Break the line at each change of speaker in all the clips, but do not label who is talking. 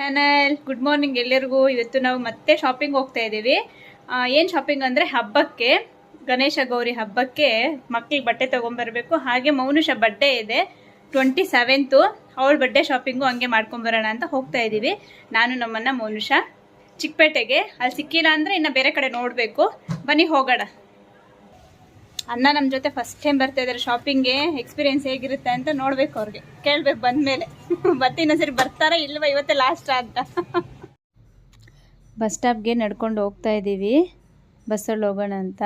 Channel good morning ಎಲ್ಲರಿಗೂ. ಇವತ್ತು ನಾವು ಮತ್ತೆ ಶಾಪಿಂಗ್ ಹೋಗ್ತಾ ಇದ್ದೀವಿ. ಏನು ಶಾಪಿಂಗ್ ಅಂದರೆ ಹಬ್ಬಕ್ಕೆ, ಗಣೇಶ ಗೌರಿ ಹಬ್ಬಕ್ಕೆ ಮಕ್ಳಿಗೆ ಬಟ್ಟೆ ತೊಗೊಂಬರ್ಬೇಕು. ಹಾಗೆ ಮೌನುಷ ಬಡ್ಡೆ ಇದೆ ಟ್ವೆಂಟಿ ಸೆವೆಂತು ಅವಳ ಬಡ್ಡೆ ಶಾಪಿಂಗು ಹಂಗೆ ಮಾಡ್ಕೊಂಬರೋಣ ಅಂತ ಹೋಗ್ತಾ ಇದ್ದೀವಿ. ನಾನು ನಮ್ಮನ್ನ ಮೌನುಷ. ಚಿಕ್ಕಪೇಟೆಗೆ. ಅಲ್ಲಿ ಸಿಕ್ಕಿಲ್ಲ ಅಂದರೆ ಇನ್ನು ಬೇರೆ ಕಡೆ ನೋಡಬೇಕು. ಬನ್ನಿ, ಹೋಗೋಣ. ಅಣ್ಣ ನಮ್ಮ ಜೊತೆ ಫಸ್ಟ್ ಟೈಮ್ ಬರ್ತಾ ಇದ್ದಾರೆ ಶಾಪಿಂಗ್ಗೆ ಎಕ್ಸ್ಪೀರಿಯನ್ಸ್ ಹೇಗಿರುತ್ತೆ ಅಂತ ನೋಡ್ಬೇಕು ಅವ್ರಿಗೆ. ಕೇಳ್ಬೇಕು ಬಂದ್ಮೇಲೆ. ಮತ್ತೆ ಇನ್ನೊಂದ್ಸರಿ ಬರ್ತಾರಾ ಇಲ್ವಾ ಇವತ್ತೇ ಲಾಸ್ಟ್ ಅಂತ. ಬಸ್ ಸ್ಟಾಪ್ಗೆ ನಡ್ಕೊಂಡು ಹೋಗ್ತಾ ಇದ್ದೀವಿ ಬಸ್ಸಲ್ಲಿ ಹೋಗೋಣ ಅಂತ.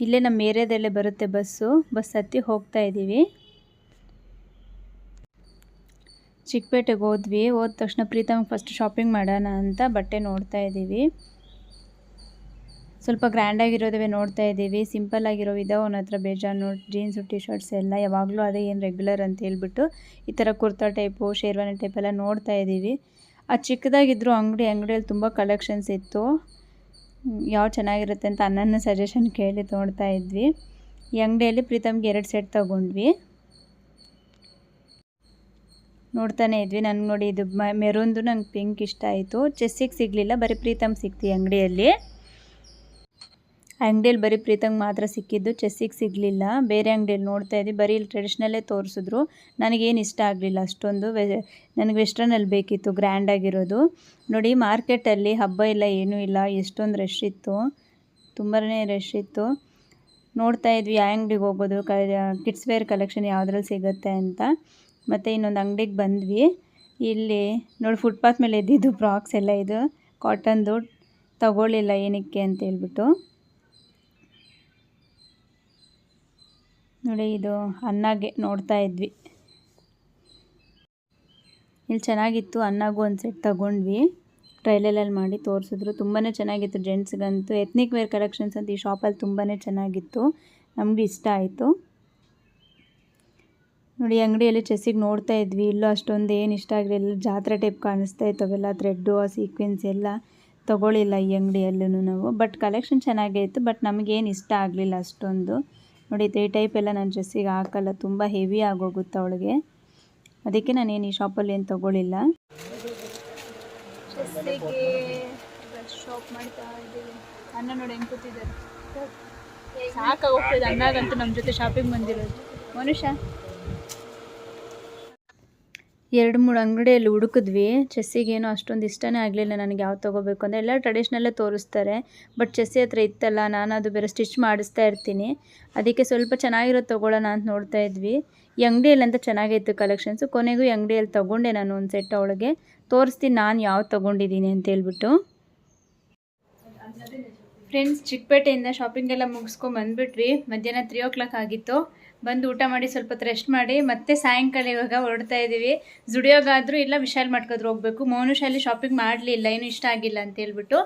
ಇಲ್ಲೇ ನಮ್ಮ ಏರಿಯಾದಲ್ಲೇ ಬರುತ್ತೆ ಬಸ್ಸು ಬಸ್ ಹತ್ತಿ ಹೋಗ್ತಾ ಇದ್ದೀವಿ ಚಿಕ್ಕಪೇಟೆಗೆ ಹೋದ್ವಿ. ಹೋದ ತಕ್ಷಣ ಪ್ರೀತಮ್ ಫಸ್ಟ್ ಶಾಪಿಂಗ್ ಮಾಡೋಣ ಅಂತ ಬಟ್ಟೆ ನೋಡ್ತಾ ಇದ್ದೀವಿ ಸ್ವಲ್ಪ ಗ್ರ್ಯಾಂಡಾಗಿರೋದವೇ ನೋಡ್ತಾ ಇದ್ದೀವಿ. ಸಿಂಪಲ್ ಆಗಿರೋ ಅವನ ಹತ್ರ ಬೇಜಾನು ಜೀನ್ಸು ಟಿ ಶರ್ಟ್ಸ್ ಎಲ್ಲ ಯಾವಾಗಲೂ ಅದೇ ಏನು ರೆಗ್ಯುಲರ್ ಅಂತ ಹೇಳ್ಬಿಟ್ಟು ಈ ಥರ ಕುರ್ತಾ ಟೈಪು ಶೇರ್ವಾನಿ ಟೈಪ್ ಎಲ್ಲ ನೋಡ್ತಾ ಇದ್ದೀವಿ. ಆ ಚಿಕ್ಕದಾಗಿದ್ದರು ಅಂಗಡಿ, ಅಂಗಡಿಯಲ್ಲಿ ತುಂಬ ಕಲೆಕ್ಷನ್ಸ್ ಇತ್ತು. ಯಾವ ಚೆನ್ನಾಗಿರುತ್ತೆ ಅಂತ ಅನ್ನನ ಸಜೆಷನ್ ಕೇಳಿ ನೋಡ್ತಾ ಇದ್ವಿ. ಈ ಅಂಗಡಿಯಲ್ಲಿ ಪ್ರೀತಮ್ಗೆ ಎರಡು ಸೆಟ್ ತೊಗೊಂಡ್ವಿ. ನೋಡ್ತಾನೆ ಇದ್ವಿ. ನನಗೆ ನೋಡಿ ಇದು ಮೆರೂನ್ದು ನಂಗೆ ಪಿಂಕ್ ಇಷ್ಟ ಆಯಿತು. ಚೆಸ್ಸಿಗೆ ಸಿಗಲಿಲ್ಲ, ಬರೀ ಪ್ರೀತಮ್ ಸಿಕ್ತಿ ಅಂಗಡಿಯಲ್ಲಿ. ಅಂಗಡಿಯಲ್ಲಿ ಬರೀ ಪ್ರೀತಂಗೆ ಮಾತ್ರ ಸಿಕ್ಕಿದ್ದು, ಚೆಸ್ಸಿಗೆ ಸಿಗಲಿಲ್ಲ. ಬೇರೆ ಅಂಗಡಿಯಲ್ಲಿ ನೋಡ್ತಾ ಇದ್ವಿ ಬರೀ ಇಲ್ಲಿ ಟ್ರೆಡಿಷ್ನಲ್ಲೇ ತೋರಿಸಿದ್ರು. ನನಗೇನು ಇಷ್ಟ ಆಗಲಿಲ್ಲ ಅಷ್ಟೊಂದು. ವೆ, ನನಗೆ ವೆಸ್ಟರ್ನಲ್ಲಿ ಬೇಕಿತ್ತು ಗ್ರ್ಯಾಂಡಾಗಿರೋದು ನೋಡಿ ಮಾರ್ಕೆಟಲ್ಲಿ ಹಬ್ಬ ಇಲ್ಲ ಏನೂ ಇಲ್ಲ. ಎಷ್ಟೊಂದು ರಶ್ ಇತ್ತು. ತುಂಬಾ ರಶ್ ಇತ್ತು. ನೋಡ್ತಾ ಇದ್ವಿ, ಯಾವ ಅಂಗಡಿಗೆ ಹೋಗೋದು ಕ ಕಿಡ್ಸ್ ವೇರ್ ಕಲೆಕ್ಷನ್ ಯಾವುದ್ರಲ್ಲಿ ಸಿಗುತ್ತೆ ಅಂತ. ಮತ್ತು ಇನ್ನೊಂದು ಅಂಗಡಿಗೆ ಬಂದ್ವಿ. ಇಲ್ಲಿ ನೋಡಿ ಫುಟ್ಪಾತ್ ಮೇಲೆ ಎದ್ದಿದ್ದು ಫ್ರಾಕ್ಸ್ ಎಲ್ಲ ಇದು. ಕಾಟನ್ದು ತಗೊಳ್ಳಿಲ್ಲ ಏನಕ್ಕೆ ಅಂತ ಹೇಳ್ಬಿಟ್ಟು. ನೋಡಿ, ಇದು ಅನ್ನಾಗೆ ನೋಡ್ತಾ ಇದ್ವಿ. ಇಲ್ಲಿ ಚೆನ್ನಾಗಿತ್ತು ಅನ್ನಗೂ ಒಂದು ಸೆಟ್ ತಗೊಂಡ್ವಿ. ಟ್ರೈಲಲ್ಲಿ ಮಾಡಿ ತೋರಿಸಿದ್ರು. ತುಂಬಾ ಚೆನ್ನಾಗಿತ್ತು ಜೆಂಟ್ಸ್ಗಂತೂ ಎತ್ನಿಕ್ ವೇರ್ ಕಲೆಕ್ಷನ್ಸ್ ಅಂತ ಈ ಶಾಪಲ್ಲಿ ತುಂಬಾ ಚೆನ್ನಾಗಿತ್ತು. ನಮಗೂ ಇಷ್ಟ ಆಯಿತು. ನೋಡಿ, ಅಂಗಡಿಯಲ್ಲಿ ಚೆಸ್ಸಿಗೆ ನೋಡ್ತಾ ಇದ್ವಿ. ಇಲ್ಲೂ ಅಷ್ಟೊಂದು ಏನು ಇಷ್ಟ ಆಗಲಿಲ್ಲ. ಜಾತ್ರೆ ಟೈಪ್ ಕಾಣಿಸ್ತಾ ಇತ್ತು ಅವೆಲ್ಲ ಥ್ರೆಡ್ಡು ಆ ಸೀಕ್ವೆನ್ಸ್ ಎಲ್ಲ ತೊಗೊಳ್ಳಿಲ್ಲ ಈ ಅಂಗಡಿಯಲ್ಲೂ ನಾವು. ಬಟ್ ಕಲೆಕ್ಷನ್ ಚೆನ್ನಾಗೇ ಇತ್ತು. ಬಟ್ ನಮಗೇನು ಇಷ್ಟ ಆಗಲಿಲ್ಲ ಅಷ್ಟೊಂದು. ನೋಡಿ ಈ ಟೈಪ್ ಎಲ್ಲ ನಾನು ಡ್ರೆಸ್ಸಿಗೆ ಹಾಕಲ್ಲ, ತುಂಬ ಹೆವಿ ಆಗೋಗುತ್ತೆ ಅವಳಿಗೆ. ಅದಕ್ಕೆ ನಾನೇನು ಈ ಶಾಪಲ್ಲಿ ಏನು ತೊಗೊಳ್ಳಿಲ್ಲ ಶಾಪ್ ಮಾಡ್ತಾ ಇದ್ದೀವಿ ನೋಡಿ ಹೆಂಗೆ ಅಣ್ಣಾಗಂತೂ ನಮ್ಮ ಜೊತೆ ಶಾಪಿಂಗ್ ಬಂದಿರೋದು. ಮನುಷ್ಯ. ಎರಡು ಮೂರು ಅಂಗಡಿಯಲ್ಲಿ ಹುಡುಕಿದ್ವಿ. ಚೆಸ್ಸಿಗೇನು ಅಷ್ಟೊಂದು ಇಷ್ಟನೇ ಆಗಲಿಲ್ಲ ನನಗೆ ಯಾವ್ದು ತೊಗೋಬೇಕು ಅಂದರೆ ಎಲ್ಲ ಟ್ರೆಡಿಷ್ನಲ್ಲೇ ತೋರಿಸ್ತಾರೆ. ಬಟ್ ಚೆಸ್ಸಿ ಹತ್ರ ಇತ್ತಲ್ಲ ನಾನು ಅದು ಬೇರೆ ಸ್ಟಿಚ್ ಮಾಡಿಸ್ತಾ ಇರ್ತೀನಿ. ಅದಕ್ಕೆ ಸ್ವಲ್ಪ ಚೆನ್ನಾಗಿರೋದು ತೊಗೊಳ್ಳೋಣ ಅಂತ ನೋಡ್ತಾ ಇದ್ವಿ. ಈ ಅಂಗಡಿಯಲ್ಲಿ ಅಂತ ಚೆನ್ನಾಗಿತ್ತು ಕಲೆಕ್ಷನ್ಸು ಕೊನೆಗೂ ಈ ಅಂಗಡಿಯಲ್ಲಿ ತೊಗೊಂಡೆ ನಾನು ಒಂದು ಸೆಟ್ ಅವಳಿಗೆ. ತೋರಿಸ್ತೀನಿ ನಾನು ಯಾವ್ದು ತೊಗೊಂಡಿದ್ದೀನಿ ಅಂತ ಹೇಳ್ಬಿಟ್ಟು. ಫ್ರೆಂಡ್ಸ್ ಚಿಕ್ಕಪೇಟೆಯಿಂದ ಶಾಪಿಂಗೆಲ್ಲ ಮುಗಿಸ್ಕೊಂಡು ಬಂದುಬಿಟ್ವಿ. ಮಧ್ಯಾಹ್ನ ತ್ರೀ ಓ ಕ್ಲಾಕ್ ಆಗಿತ್ತು. ಬಂದು ಊಟ ಮಾಡಿ ಸ್ವಲ್ಪ ಹೊತ್ತು ರೆಸ್ಟ್ ಮಾಡಿ, ಮತ್ತೆ ಸಾಯಂಕಾಲ ಇವಾಗ ಹೊರಡ್ತಾ ಇದ್ದೀವಿ ಜುಡಿಯೋಗಾದರೂ ಇಲ್ಲ, ವಿಶಾಲ್ ಮಾಡ್ಕೋದ್ರು ಹೋಗಬೇಕು. ಮೌನುಶಾಲಿ ಶಾಪಿಂಗ್ ಮಾಡಲಿಲ್ಲ ಏನು ಇಷ್ಟ ಆಗಿಲ್ಲ ಅಂತ ಹೇಳ್ಬಿಟ್ಟು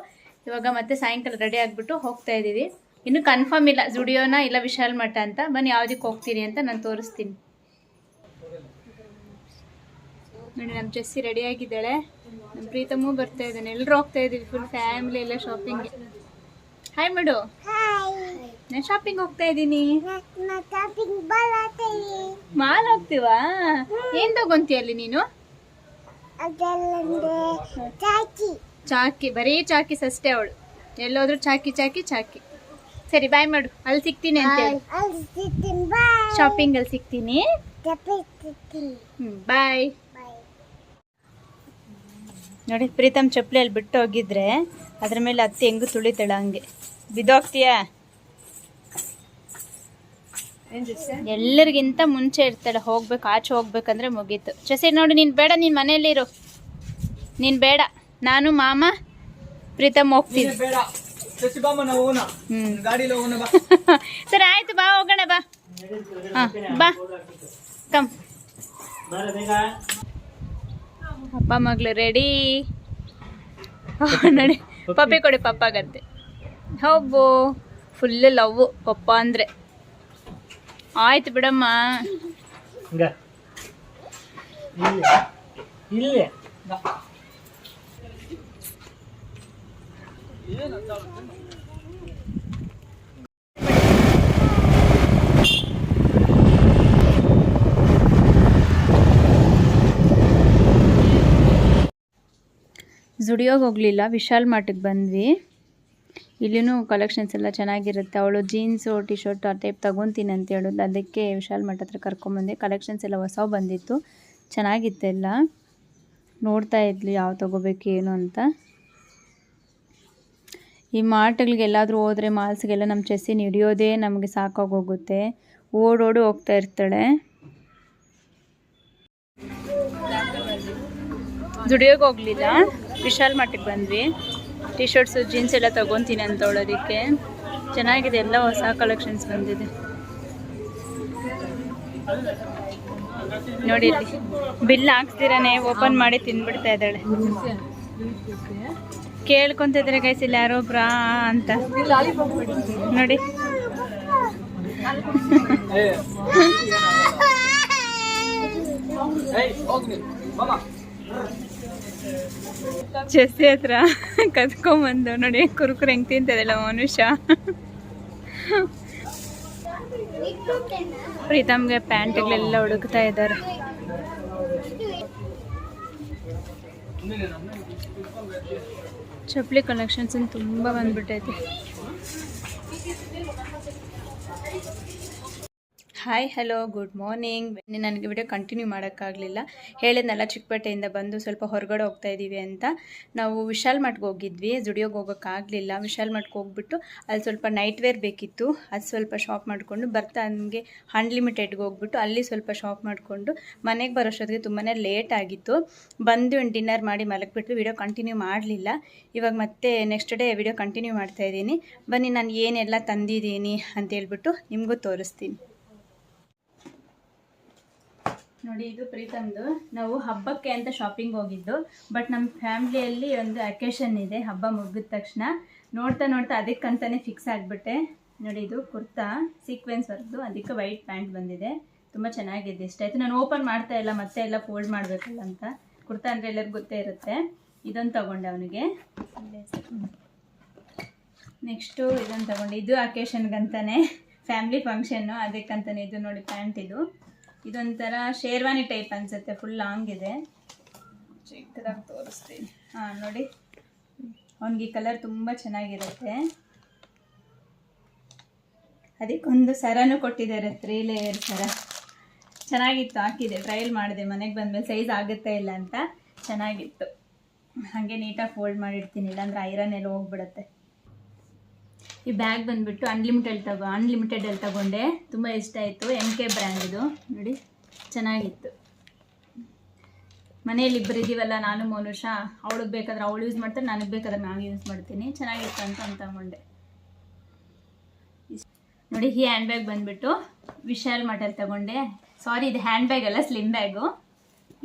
ಇವಾಗ ಮತ್ತೆ ಸಾಯಂಕಾಲ ರೆಡಿ ಆಗಿಬಿಟ್ಟು ಹೋಗ್ತಾ ಇದ್ದೀವಿ ಇನ್ನು ಕನ್ಫರ್ಮ್ ಇಲ್ಲ, ಜುಡಿಯೋನ ಇಲ್ಲ, ವಿಶಾಲ್ ಮಠ ಅಂತ. ಬನ್ನಿ ಯಾವ್ದಕ್ಕೆ ಹೋಗ್ತೀನಿ ಅಂತ ನಾನು ತೋರಿಸ್ತೀನಿ. ನೋಡಿ ನಮ್ಮ ಜೆಸ್ಸಿ ರೆಡಿ ಆಗಿದ್ದಾಳೆ. ನಮ್ಮ ಪ್ರೀತಮೂ ಬರ್ತಾ ಇದ್ದಾನೆ. ಎಲ್ಲರೂ ಹೋಗ್ತಾ ಇದ್ದೀವಿ ಫುಲ್ ಫ್ಯಾಮಿಲಿ ಎಲ್ಲ ಶಾಪಿಂಗ್ ಹಾಯ್ ಮಾಡು. ನಾನು ಶಾಪಿಂಗ್ ಹೋಗ್ತಾ ಇದ್ದೀನಿ. ಮಾಲ್ ಹೋಗ್ತೀವಾ? ಏನ್ ತಗೊಂತೀಯ ಅಲ್ಲಿ ನೀನು ಚಾಕಿ. ಬರೀ ಚಾಕಿ ಅಷ್ಟೇ ಅವಳು. ಎಲ್ಲೋದ್ರು ಚಾಕಿ ಚಾಕಿ ಚಾಕಿ. ಸರಿ ಬಾಯ್ ಮಾಡು. ಅಲ್ಲಿ ಸಿಗ್ತೀನಿ ಅಂತ ಶಾಪಿಂಗ್ ಅಲ್ಲಿ ಸಿಗ್ತೀನಿ ಬಾಯ್ ನೋಡಿ ಪ್ರೀತಮ್ ಚಪ್ಪಲಿ ಅಲ್ಲಿ ಬಿಟ್ಟು ಹೋಗಿದ್ರೆ ಅದ್ರ ಮೇಲೆ ಅತ್ತೆ ಹೆಂಗು ತುಳಿತಾಳ ಹಂಗೆ. ಬಿದ್ದೋಗ್ತೀಯಾ? ಎಲ್ಲರಿಗಿಂತ ಮುಂಚೆ ಇರ್ತಾಳೆ. ಹೋಗ್ಬೇಕು ಆಚೆ ಹೋಗ್ಬೇಕಂದ್ರೆ ಮುಗೀತು. ಚಸಿ ನೋಡಿ ನೀನು ಬೇಡ ನೀನು ಮನೇಲಿ ಇರು. ನೀನು ಬೇಡ. ನಾನು ಮಾಮ ಪ್ರೀತಮ್ ಹೋಗ್ತೀನಿ ಸರಿ ಆಯ್ತು ಬಾ ಹೋಗೋಣ ಬಾ. ಹಾ ಬಾ. ಕಮ್ ಅಪ್ಪ ಮಗಳು ರೆಡಿ ನೋಡಿ. ಪಪ್ಪಿ ಕೊಡಿ ಪಪ್ಪಾಗಂತೆ. ಹೋಗು ಫುಲ್ ಲವ್ ಪಪ್ಪ ಅಂದರೆ. ಆಯ್ತು ಬಿಡಮ್ಮ. ಜುಡಿಯೋಗಿ ಹೋಗಲಿಲ್ಲ ವಿಶಾಲ್ ಮಾರ್ಟಿಗೆ ಬಂದ್ವಿ. ಇಲ್ಲಿನೂ ಕಲೆಕ್ಷನ್ಸ್ ಎಲ್ಲ ಚೆನ್ನಾಗಿರುತ್ತೆ. ಅವಳು ಜೀನ್ಸು ಟಿ ಶರ್ಟ್ ಆ ಟೈಪ್ ತಗೊಂತೀನಿ ಅಂತ ಹೇಳೋದು. ಅದಕ್ಕೆ ವಿಶಾಲ್ ಮಠ ಹತ್ರ ಕರ್ಕೊಂಬಂದೆ. ಕಲೆಕ್ಷನ್ಸ್ ಎಲ್ಲ ಹೊಸ ಬಂದಿತ್ತು. ಚೆನ್ನಾಗಿತ್ತೆಲ್ಲ ನೋಡ್ತಾ ಇದ್ಲು ಯಾವ ತೊಗೋಬೇಕು, ಏನು ಅಂತ. ಈ ಮಾರ್ಟ್ಗಳಿಗೆಲ್ಲಾದರೂ ಹೋದರೆ ಮಾಲ್ಸ್ಗೆಲ್ಲ ನಮ್ಮ ಚೆಸ್ಸಿನ ಹಿಡಿಯೋದೇ ನಮಗೆ ಸಾಕಾಗೋಗುತ್ತೆ. ಓಡೋಡಿ ಹೋಗ್ತಾ ಇರ್ತಾಳೆ. ದುಡಿಯೋಕೆ ಹೋಗ್ಲಿಲ್ಲ. ವಿಶಾಲ್ ಮಟ್ಟಿಗೆ ಬಂದ್ವಿ. ಟಿ ಶರ್ಟ್ಸು ಜೀನ್ಸ್ ಎಲ್ಲ ತೊಗೊತೀನಿ ಅಂತ ಹೇಳೋದಕ್ಕೆ. ಚೆನ್ನಾಗಿದೆ, ಎಲ್ಲ ಹೊಸ ಕಲೆಕ್ಷನ್ಸ್ ಬಂದಿದೆ. ನೋಡಿ ಬಿಲ್ ಹಾಕ್ಸ್ದಿರಾನೆ ಓಪನ್ ಮಾಡಿ ತಿನ್ಬಿಡ್ತಾ ಇದ್ದಾಳೆ. ಕೇಳ್ಕೊಂತಿದ್ರೆ ಗೈಸ್ ಇಲ್ಲಿ ಯಾರೋ ಬ್ರಾ ಅಂತ. ನೋಡಿ. ಚೆಸ್ಸಿ ಹತ್ರ ಕದ್ಕೊಂಬಂದು ನೋಡಿ, ಕುರುಕುರು ಹೆಂಗ್ ತಿಂತದಲ್ಲ ಮನುಷ್ಯ. ಪ್ರೀತಮ್ಗೆ ಪ್ಯಾಂಟ್ಗಳೆಲ್ಲ ಹುಡುಕ್ತಾ ಇದ್ದಾರೆ. ಚಪ್ಪಲಿ ಕಲೆಕ್ಷನ್ಸ್ ತುಂಬಾ ಬಂದ್ಬಿಟ್ಟೈತೆ. ಹಾಯ್ ಹಲೋ ಗುಡ್ ಮಾರ್ನಿಂಗ್ ನನಗೆ ವಿಡಿಯೋ ಕಂಟಿನ್ಯೂ ಮಾಡೋಕ್ಕಾಗಲಿಲ್ಲ. ಹೇಳಿದ್ನಲ್ಲ, ಚಿಕ್ಕಪೇಟೆಯಿಂದ ಬಂದು ಸ್ವಲ್ಪ ಹೊರಗಡೆ ಹೋಗ್ತಾ ಇದ್ದೀವಿ ಅಂತ. ನಾವು ವಿಶಾಲ್ ಮಟ್ಗೆ ಹೋಗಿದ್ವಿ, ಜುಡಿಯೋಗೆ ಹೋಗೋಕ್ಕಾಗಲಿಲ್ಲ. ವಿಶಾಲ್ ಮಠಕ್ಕೆ ಹೋಗ್ಬಿಟ್ಟು ಅಲ್ಲಿ ಸ್ವಲ್ಪ ನೈಟ್ ವೇರ್ ಬೇಕಿತ್ತು. ಅದು ಸ್ವಲ್ಪ ಶಾಪ್ ಮಾಡಿಕೊಂಡು ಬರ್ತಾ ನನಗೆ ಅನ್ಲಿಮಿಟೆಡ್ಗೆ ಹೋಗ್ಬಿಟ್ಟು ಅಲ್ಲಿ ಸ್ವಲ್ಪ ಶಾಪ್ ಮಾಡಿಕೊಂಡು ಮನೆಗೆ ಬರೋಷ್ಟೊತ್ತಿಗೆ ತುಂಬಾ ಲೇಟ್ ಆಗಿತ್ತು. ಬಂದು ಡಿನ್ನರ್ ಮಾಡಿ ಮಲಗಿಬಿಟ್ಟು ವಿಡಿಯೋ ಕಂಟಿನ್ಯೂ ಮಾಡಲಿಲ್ಲ. ಇವಾಗ ಮತ್ತೆ ನೆಕ್ಸ್ಟ್ ಡೇ ವಿಡಿಯೋ ಕಂಟಿನ್ಯೂ ಮಾಡ್ತಾ ಇದ್ದೀನಿ. ಬನ್ನಿ, ನಾನು ಏನೆಲ್ಲ ತಂದಿದ್ದೀನಿ ಅಂತ ಹೇಳ್ಬಿಟ್ಟು ನಿಮಗೂ ತೋರಿಸ್ತೀನಿ. ನೋಡಿ, ಇದು ಪ್ರೀತಮ್ದು. ನಾವು ಹಬ್ಬಕ್ಕೆ ಅಂತ ಶಾಪಿಂಗ್ ಹೋಗಿದ್ದು ಬಟ್ ನಮ್ಮ ಫ್ಯಾಮ್ಲಿಯಲ್ಲಿ ಒಂದು ಅಕೇಶನ್ ಇದೆ, ಹಬ್ಬ ಮುಗಿದ ತಕ್ಷಣ. ನೋಡ್ತಾ ನೋಡ್ತಾ ಅದಕ್ಕಂತಾನೆ ಫಿಕ್ಸ್ ಆಗಿಬಿಟ್ಟೆ. ನೋಡಿ, ಇದು ಕುರ್ತಾ ಸೀಕ್ವೆನ್ಸ್ ವರ್ಕ್ದು ಅದಕ್ಕೆ ವೈಟ್ ಪ್ಯಾಂಟ್ ಬಂದಿದೆ. ತುಂಬ ಚೆನ್ನಾಗಿದೆ ಇಷ್ಟ. ಆಯಿತು, ನಾನು ಓಪನ್ ಮಾಡ್ತಾ ಇಲ್ಲ, ಮತ್ತೆ ಎಲ್ಲ ಫೋಲ್ಡ್ ಮಾಡಬೇಕಲ್ಲ ಅಂತ. ಕುರ್ತಾ ಅಂದರೆ ಎಲ್ಲರಿಗೂ ಗೊತ್ತೇ ಇರುತ್ತೆ. ಇದೊಂದು ತಗೊಂಡೆ ಅವನಿಗೆ. ನೆಕ್ಸ್ಟು ಇದೊಂದು ತಗೊಂಡೆ. ಇದು ಅಕೇಶನ್ಗಂತಾನೆ ಫ್ಯಾಮ್ಲಿ ಫಂಕ್ಷನ್ನು ಅದಕ್ಕಂತಾನೆ ಇದು ನೋಡಿ ಪ್ಯಾಂಟ್ ಇದು. ಇದೊಂಥರ ಶೇರ್ವಾನಿ ಟೈಪ್ ಅನ್ಸುತ್ತೆ ಫುಲ್ ಲಾಂಗ್ ಇದೆ. ಚಿಕ್ಕದಾಗಿ ತೋರಿಸ್ತೀನಿ. ಹಾಂ ನೋಡಿ. ಅವನಿಗೆ ಈ ಕಲರ್ ತುಂಬ ಚೆನ್ನಾಗಿರುತ್ತೆ. ಅದಕ್ಕೊಂದು ಸರನು ಕೊಟ್ಟಿದ್ದಾರೆ ತ್ರೀ ಲೇಯರ್ ಸರ. ಚೆನ್ನಾಗಿತ್ತು ಹಾಕಿದೆ ಟ್ರಯಲ್ ಮಾಡಿದೆ ಮನೆಗೆ ಬಂದಮೇಲೆ ಸೈಜ್ ಆಗುತ್ತೆ ಇಲ್ಲ ಅಂತ. ಚೆನ್ನಾಗಿತ್ತು. ಹಾಗೆ ನೀಟಾಗಿ ಫೋಲ್ಡ್ ಮಾಡಿರ್ತೀನಿ ಇಲ್ಲಾಂದ್ರೆ ಐರನ್ ಎಲ್ಲ ಹೋಗ್ಬಿಡುತ್ತೆ. ಈ ಬ್ಯಾಗ್ ಬಂದುಬಿಟ್ಟು ಅನ್ಲಿಮಿಟೆಡ್ ತಗೋ ಅನ್ಲಿಮಿಟೆಡಲ್ಲಿ ತಗೊಂಡೆ. ತುಂಬ ಇಷ್ಟ ಆಯಿತು. ಎಂ ಕೆ ಬ್ರ್ಯಾಂಡ್ ಇದು. ನೋಡಿ, ಚೆನ್ನಾಗಿತ್ತು. ಮನೆಯಲ್ಲಿ ಇಬ್ಬರು ಇದ್ದೀವಲ್ಲ ನಾನು, ಮೋನುಷ. ಅವಳಿಗೆ ಬೇಕಾದ್ರೆ ಅವಳು ಯೂಸ್ ಮಾಡ್ತಾರೆ, ನನಗೆ ಬೇಕಾದ್ರೆ ನಾನು ಯೂಸ್ ಮಾಡ್ತೀನಿ. ಚೆನ್ನಾಗಿತ್ತು ಅಂತ ಅಂತ ತಗೊಂಡೆ. ನೋಡಿ, ಈ ಹ್ಯಾಂಡ್ ಬ್ಯಾಗ್ ಬಂದುಬಿಟ್ಟು ವಿಶಾಲ್ ಮಟಲ್ ತಗೊಂಡೆ. ಸಾರಿ ಇದು ಹ್ಯಾಂಡ್ ಬ್ಯಾಗ್ ಅಲ್ಲ ಸ್ಲಿಮ್ ಬ್ಯಾಗು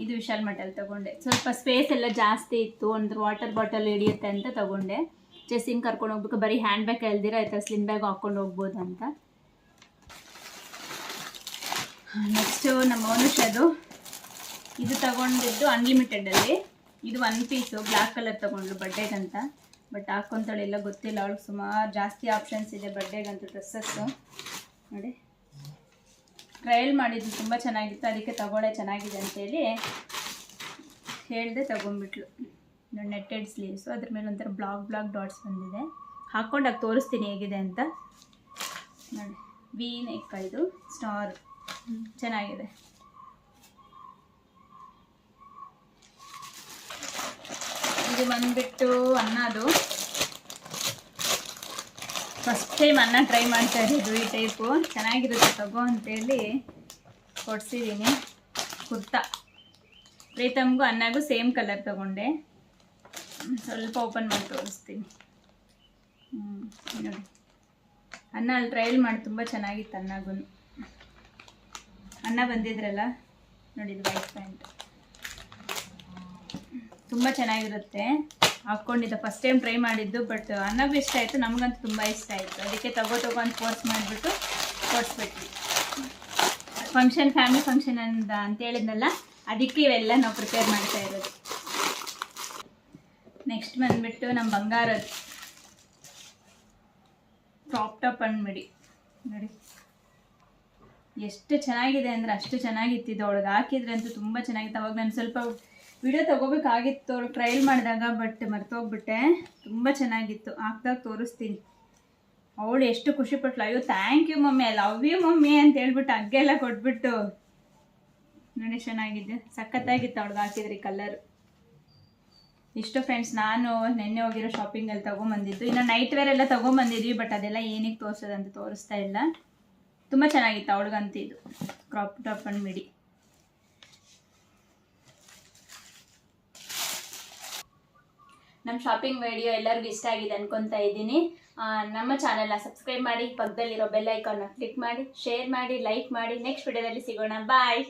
ಇದು ವಿಶಾಲ್ ಮಟಲ್ ತಗೊಂಡೆ. ಸ್ವಲ್ಪ ಸ್ಪೇಸ್ ಎಲ್ಲ ಜಾಸ್ತಿ ಇತ್ತು. ಒಂದು ವಾಟರ್ ಬಾಟಲ್ ಹಿಡಿಯುತ್ತೆ ಅಂತ ತಗೊಂಡೆ. ಚೆಸ್ಸಿಂಗ್ ಕರ್ಕೊಂಡು ಹೋಗ್ಬೇಕು. ಬರೀ ಹ್ಯಾಂಡ್ ಬ್ಯಾಗ್ ಎಲ್ದಿರ ಆಯ್ತಾ? ಸ್ಲಿಮ್ ಬ್ಯಾಗ್ ಹಾಕೊಂಡು ಹೋಗ್ಬೋದು ಅಂತ. ನೆಕ್ಸ್ಟು ನಮ್ಮ ಮನುಷ್ಯದು ಇದು ತಗೊಂಡಿದ್ದು ಅನ್ಲಿಮಿಟೆಡಲ್ಲಿ ಇದು ಒನ್ ಪೀಸು ಬ್ಲ್ಯಾಕ್ ಕಲರ್ ತೊಗೊಂಡ್ಳು ಬಡ್ಡೆಗಂತ ಬಟ್ ಹಾಕ್ಕೊಂತಾಳೆ ಎಲ್ಲ ಗೊತ್ತಿಲ್ಲ. ಅವಳಿಗೆ ಸುಮಾರು ಜಾಸ್ತಿ ಆಪ್ಷನ್ಸ್ ಇದೆ ಬಡ್ಡೆಗಂತ ಡ್ರೆಸ್ಸಸ್ಸು ನೋಡಿ. ಟ್ರಯಲ್ ಮಾಡಿದ್ದು ತುಂಬ ಚೆನ್ನಾಗಿತ್ತು. ಅದಕ್ಕೆ ತಗೊಳ್ಳೆ ಚೆನ್ನಾಗಿದೆ ಅಂತೇಳಿ ಹೇಳಿದೆ ತಗೊಂಡ್ಬಿಟ್ಲು. ನೆಟ್ಟೆಡ್ ಸ್ಲೀವ್ಸು ಅದ್ರ ಮೇಲೆ ಒಂಥರ ಬ್ಲಾಕ್ ಬ್ಲಾಕ್ ಡಾಟ್ಸ್ ಬಂದಿದೆ. ಹಾಕ್ಕೊಂಡಾಗ ತೋರಿಸ್ತೀನಿ ಹೇಗಿದೆ ಅಂತ. ನೋಡಿ ವಿ ನೆಕ್ ಇದು? ಸ್ಟಾರ್ ಚೆನ್ನಾಗಿದೆ. ಇದು ಬಂದ್ಬಿಟ್ಟು ಅನ್ನದು ಫಸ್ಟ್ ಟೈಮ್ ಅನ್ನ ಟ್ರೈ ಮಾಡ್ತಾ ಇರೋದು ಈ ಟೈಪು ಚೆನ್ನಾಗಿರುತ್ತೆ ತಗೋ ಅಂತೇಳಿ ಕೊಡ್ಸಿದ್ದೀನಿ. ಕುರ್ತಾ. ಪ್ರೀತಮ್ಗೂ ಅನ್ನಗೂ ಸೇಮ್ ಕಲರ್ ತಗೊಂಡೆ. ಸ್ವಲ್ಪ ಓಪನ್ ಮಾಡಿ ತೋರಿಸ್ತೀನಿ. ನೋಡಿ. ಅನ್ನ ಅಲ್ಲಿ ಟ್ರಯಲ್ ಮಾಡಿ ತುಂಬ ಚೆನ್ನಾಗಿತ್ತು ಅನ್ನಗೂ ಅನ್ನ ಬಂದಿದ್ರಲ್ಲ? ನೋಡಿ ಇದು ವೈಟ್ ಪ್ಯಾಂಟ್ ತುಂಬ ಚೆನ್ನಾಗಿರುತ್ತೆ. ಹಾಕ್ಕೊಂಡಿದ್ದೆ. ಫಸ್ಟ್ ಟೈಮ್ ಟ್ರೈ ಮಾಡಿದ್ದು ಬಟ್ ಅನ್ನಗೂ ಇಷ್ಟ ಆಯಿತು. ನಮಗಂತೂ ತುಂಬ ಇಷ್ಟ ಆಯಿತು. ಅದಕ್ಕೆ ತಗೋ ತಗೋ ಅಂತ ಫೋರ್ಸ್ ಮಾಡಿಬಿಟ್ಟು ಕೊಡಿಸ್ಬಿಟ್ವಿ ಫಂಕ್ಷನ್ ಫ್ಯಾಮಿಲಿ ಫಂಕ್ಷನ್ ಅಂತ ಅಂತ ಹೇಳಿದ್ನಲ್ಲ, ಅದಕ್ಕೆ ಇವೆಲ್ಲ ನಾವು ಪ್ರಿಪೇರ್ ಮಾಡ್ತಾ ಇರೋದು. ನೆಕ್ಸ್ಟ್ ಬಂದ್ಬಿಟ್ಟು ನಮ್ಮ ಬಂಗಾರದ ಕ್ರಾಪ್ ಟಾಪ್ ಅಂದ್ಬಿಡಿ ನೋಡಿ. ಎಷ್ಟು ಚೆನ್ನಾಗಿದೆ ಅಂದರೆ ಅಷ್ಟು ಚೆನ್ನಾಗಿತ್ತಿದ್ದು ಅವಳಿಗೆ ಹಾಕಿದ್ರೆ ಅಂತೂ ತುಂಬ ಚೆನ್ನಾಗಿತ್ತು. ಅವಾಗ ನಾನು ಸ್ವಲ್ಪ ವಿಡಿಯೋ ತಗೋಬೇಕಾಗಿತ್ತು. ಟ್ರಯಲ್ ಮಾಡಿದಾಗ ಬಟ್ ಮರ್ತೋಗ್ಬಿಟ್ಟೆ. ತುಂಬ ಚೆನ್ನಾಗಿತ್ತು. ಹಾಕ್ದಾಗ ತೋರಿಸ್ತೀನಿ. ಅವಳು ಎಷ್ಟು ಖುಷಿ ಪಟ್ಲು. ಅಯ್ಯೋ thank you mummy. I love you mummy ಅಂತ ಹೇಳ್ಬಿಟ್ಟು ಹಗ್ಗೆಲ್ಲ ಕೊಟ್ಬಿಟ್ಟು. ನೋಡಿ, ಚೆನ್ನಾಗಿದೆ. ಸಖತ್ತಾಗಿತ್ತು ಅವ್ಳಿಗೆ ಹಾಕಿದ್ರಿ ಕಲರ್ ಇಷ್ಟು ಫ್ರೆಂಡ್ಸ್ ನಾನು ನೆನ್ನೆ ಹೋಗಿರೋ ಶಾಪಿಂಗಲ್ಲಿ ತೊಗೊಂಬಂದಿದ್ದು. ಇನ್ನು ನೈಟ್ ವೇರ್ ಎಲ್ಲ ತೊಗೊಂಬಂದಿದ್ವಿ ಬಟ್ ಅದೆಲ್ಲ ಏನಕ್ಕೆ ತೋರಿಸೋದಂತ ತೋರಿಸ್ತಾ ಇಲ್ಲ. ತುಂಬ ಚೆನ್ನಾಗಿತ್ತು ಅವಳಿಗಂತ ಇದು. ಕ್ರಾಪ್ ಟಾಪ್ ಅಂಡ್ ಮಿಡಿ ನಮ್ಮ ಶಾಪಿಂಗ್ ವಿಡಿಯೋ ಎಲ್ಲರಿಗೂ ಇಷ್ಟ ಆಗಿದೆ ಅನ್ಕೊಂತಾ ಇದ್ದೀನಿ. ನಮ್ಮ ಚಾನೆಲ್ನ ಸಬ್ಸ್ಕ್ರೈಬ್ ಮಾಡಿ, ಪಕ್ಕದಲ್ಲಿರೋ ಬೆಲ್ ಐಕಾನ್ನ ಕ್ಲಿಕ್ ಮಾಡಿ ಶೇರ್ ಮಾಡಿ ಲೈಕ್ ಮಾಡಿ. ನೆಕ್ಸ್ಟ್ ವಿಡಿಯೋದಲ್ಲಿ ಸಿಗೋಣ. ಬಾಯ್